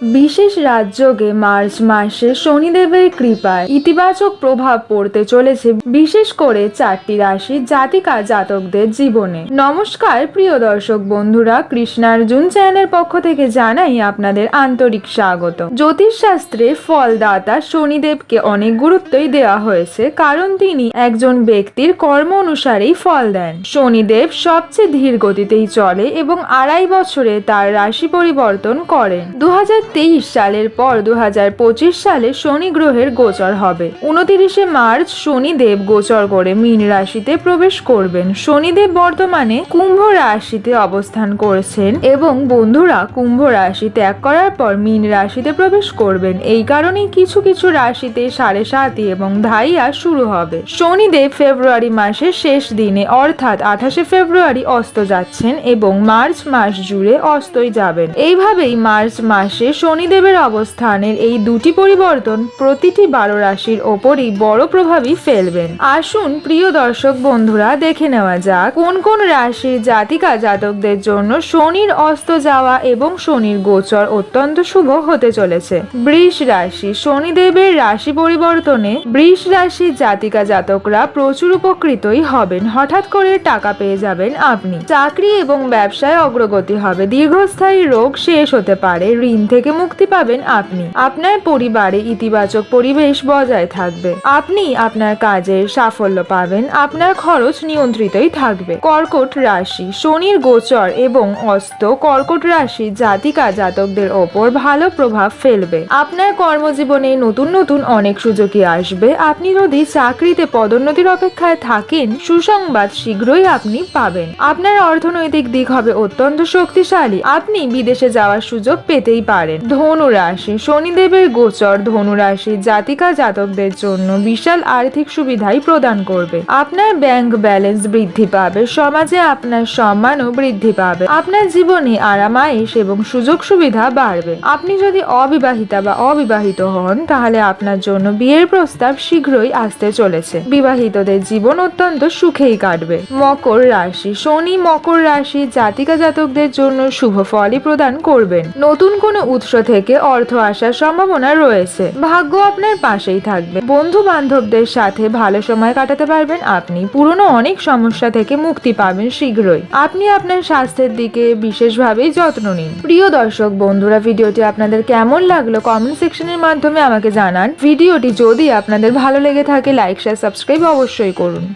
বিশেষ রাজযোগে মার্চ মাসে শনিদেবের কৃপায় ইতিবাচক প্রভাব পড়তে চলেছে, বিশেষ করে চারটি রাশি জাতিকা জাতকদের জীবনে। নমস্কার, প্রিয় দর্শক বন্ধুরা, কৃষ্ণার্জুন চ্যানেলের পক্ষ থেকে জানাই আপনাদের আন্তরিক স্বাগত। জ্যোতিষশাস্ত্রে ফলদাতা শনিদেবকে অনেক গুরুত্বই দেওয়া হয়েছে, কারণ তিনি একজন ব্যক্তির কর্ম অনুসারেই ফল দেন। শনিদেব সবচেয়ে ধীর গতিতেই চলে এবং আড়াই বছরে তার রাশি পরিবর্তন করেন। দু হাজার সালের পর দু হাজার পঁচিশ সালে শনি গ্রহের গোচর হবে। উনতিরিশে মার্চ শনিদেব গোচর করে মীন রাশিতে প্রবেশ করবেন। শনিদেব বর্তমানে কুম্ভ রাশিতে অবস্থান করছেন এবং বন্ধুরা কুম্ভ রাশি ত্যাগ করার পর মীন রাশিতে প্রবেশ করবেন। এই কারণেই কিছু কিছু রাশিতে সাড়ে সাতি এবং ধাইয়া শুরু হবে। শনিদেব ফেব্রুয়ারি মাসের শেষ দিনে অর্থাৎ আঠাশে ফেব্রুয়ারি অস্ত যাচ্ছেন এবং মার্চ মাস জুড়ে অস্তই যাবেন। এইভাবেই মার্চ মাসে শনিদেবের অবস্থানের এই দুটি পরিবর্তন প্রতিটি বারো রাশির ওপরই বড় প্রভাবই ফেলবেন। আসুন প্রিয় দর্শক বন্ধুরা, দেখে নেওয়া যাক কোন কোন রাশির জাতিকা জাতকদের জন্য শনির অস্ত যাওয়া এবং শনির গোচর অত্যন্ত শুভ হতে চলেছে। বৃষ রাশি, শনিদেবের রাশি পরিবর্তনে বৃষ রাশির জাতিকা জাতকরা প্রচুর উপকৃতই হবেন। হঠাৎ করে টাকা পেয়ে যাবেন আপনি। চাকরি এবং ব্যবসায় অগ্রগতি হবে। দীর্ঘস্থায়ী রোগ শেষ হতে পারে। ঋণ থেকে মুক্তি পাবেন আপনি। আপনার পরিবারে ইতিবাচক পরিবেশ বজায় থাকবে। আপনি আপনার কাজের সাফল্য পাবেন, আপনার খরচ নিয়ন্ত্রিতই থাকবে। কর্কট রাশি, শনির গোচর এবং অস্ত কর্কট রাশি জাতিকা জাতকদের ওপর ভালো প্রভাব ফেলবে। আপনার কর্মজীবনে নতুন নতুন অনেক সুযোগই আসবে। আপনি যদি চাকরিতে পদোন্নতির অপেক্ষায় থাকেন, সুসংবাদ শীঘ্রই আপনি পাবেন। আপনার অর্থনৈতিক দিক হবে অত্যন্ত শক্তিশালী। আপনি বিদেশে যাওয়ার সুযোগ পেতেই পারেন। ধনু রাশি শনিদেবের গোচর ধনু রাশি জাতিকা জাতকদের জন্য বিশাল আর্থিক সুবিধাই প্রদান করবে। আপনার ব্যাংক ব্যালেন্স বৃদ্ধি পাবে। সমাজে আপনার সম্মানও বৃদ্ধি পাবে। আপনার জীবনে আরামায়েশ এবং সুযোগ সুবিধা বাড়বে। আপনি যদি অবিবাহিতা বা অবিবাহিত হন, তাহলে আপনার জন্য বিয়ের প্রস্তাব শীঘ্রই আসতে চলেছে। বিবাহিতদের জীবন অত্যন্ত সুখেই কাটবে। মকর রাশি। শনি মকর রাশি জাতিকা জাতকদের জন্য শুভ ফলই প্রদান করবেন। নতুন কোনো উৎস থেকে অর্থ আসার সম্ভাবনা রয়েছে। ভাগ্য আপনার পাশেই থাকবে। বন্ধু বান্ধবদের সাথে ভালো সময় কাটাতে পারবেন আপনি। পুরনো অনেক সমস্যা থেকে মুক্তি পাবেন শীঘ্রই। আপনি আপনার স্বাস্থ্যের দিকে বিশেষভাবেই যত্ন নিন। প্রিয় দর্শক, বন্ধুরা, ভিডিওটি আপনাদের কেমন লাগল কমেন্ট সেকশনের মাধ্যমে আমাকে জানান। ভিডিওটি যদি আপনাদের ভালো লেগে থাকে, লাইক, শেয়ার, সাবস্ক্রাইব অবশ্যই করুন।